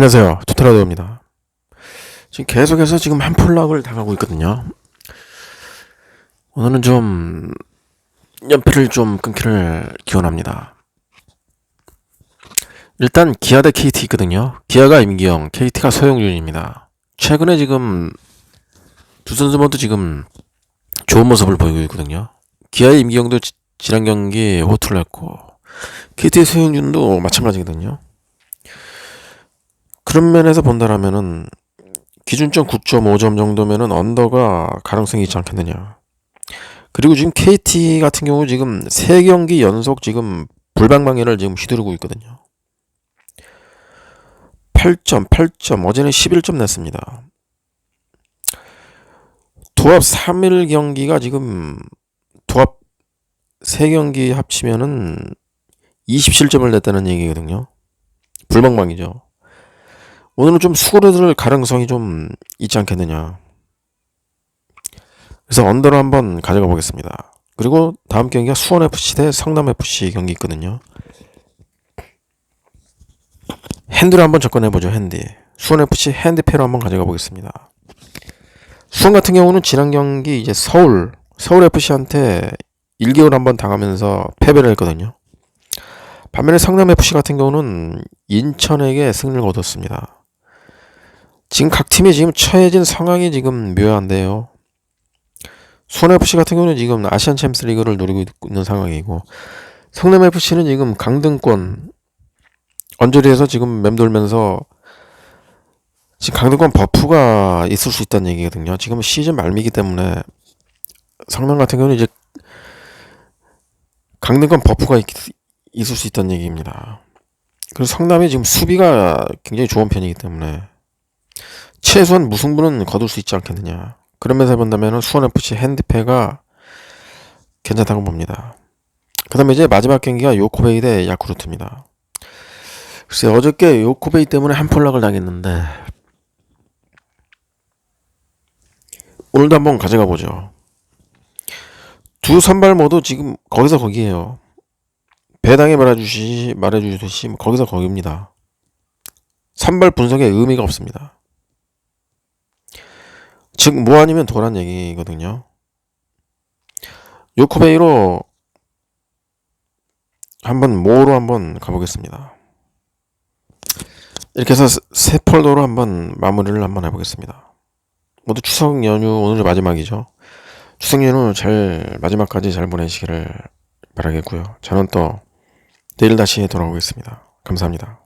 안녕하세요. 토테라도입니다. 지금 계속해서 지금 한 폴락을 당하고 있거든요. 오늘은 좀 연패를 좀 끊기를 기원합니다. 일단 기아 대 KT 있거든요. 기아가 임기영, KT가 서영준입니다. 최근에 지금 두 선수 모두 지금 좋은 모습을 보이고 있거든요. 기아의 임기영도 지- 지난 경기 호투를 했고 KT의 서영준도 마찬가지거든요. 그런 면에서 본다라면은 기준점 9.5점 정도면은 언더가 가능성이 있지 않겠느냐. 그리고 지금 KT 같은 경우 지금 세 경기 연속 지금 불방망이를 지금 휘두르고 있거든요. 8점, 8점, 어제는 11점 냈습니다. 도합 3일 경기가 지금 도합 3경기 합치면은 27점을 냈다는 얘기거든요. 불방망이죠. 오늘은 좀 수고를 들 가능성이 좀 있지 않겠느냐. 그래서 언더로 한번 가져가 보겠습니다. 그리고 다음 경기가 수원FC 대 성남FC 경기 있거든요. 핸드를 한번 접근해보죠, 핸디. 수원FC 핸디패로 한번 가져가 보겠습니다. 수원 같은 경우는 지난 경기 이제 서울, 서울FC한테 1개월 한번 당하면서 패배를 했거든요. 반면에 성남FC 같은 경우는 인천에게 승리를 거뒀습니다. 지금 각 팀이 지금 처해진 상황이 지금 묘한데요. 수원FC 같은 경우는 지금 아시안 챔스 리그를 노리고 있는 상황이고 성남FC는 지금 강등권 언저리에서 지금 맴돌면서 지금 강등권 버프가 있을 수 있다는 얘기거든요. 지금 시즌 말미기 때문에 성남 같은 경우는 이제 강등권 버프가 있, 있을 수 있다는 얘기입니다. 그래서 성남이 지금 수비가 굉장히 좋은 편이기 때문에 최소한 무승부는 거둘 수 있지 않겠느냐. 그러면서 본다면 수원FC 핸디패가 괜찮다고 봅니다. 그 다음에 이제 마지막 경기가 요코베이 대 야쿠르트입니다. 글쎄 어저께 요코베이 때문에 한 폴락을 당했는데 오늘도 한번 가져가 보죠. 두 선발 모두 지금 거기서 거기에요. 배당에 말해주시 말해주듯이 거기서 거기입니다. 선발 분석에 의미가 없습니다. 즉, 뭐 아니면 도란 얘기거든요. 요코베이로 한번 모로 한번 가보겠습니다. 이렇게 해서 세- 세 폴더로 한번 마무리를 한번 해보겠습니다. 모두 추석 연휴 오늘이 마지막이죠. 추석 연휴 잘 마지막까지 잘 보내시기를 바라겠고요. 저는 또 내일 다시 돌아오겠습니다. 감사합니다.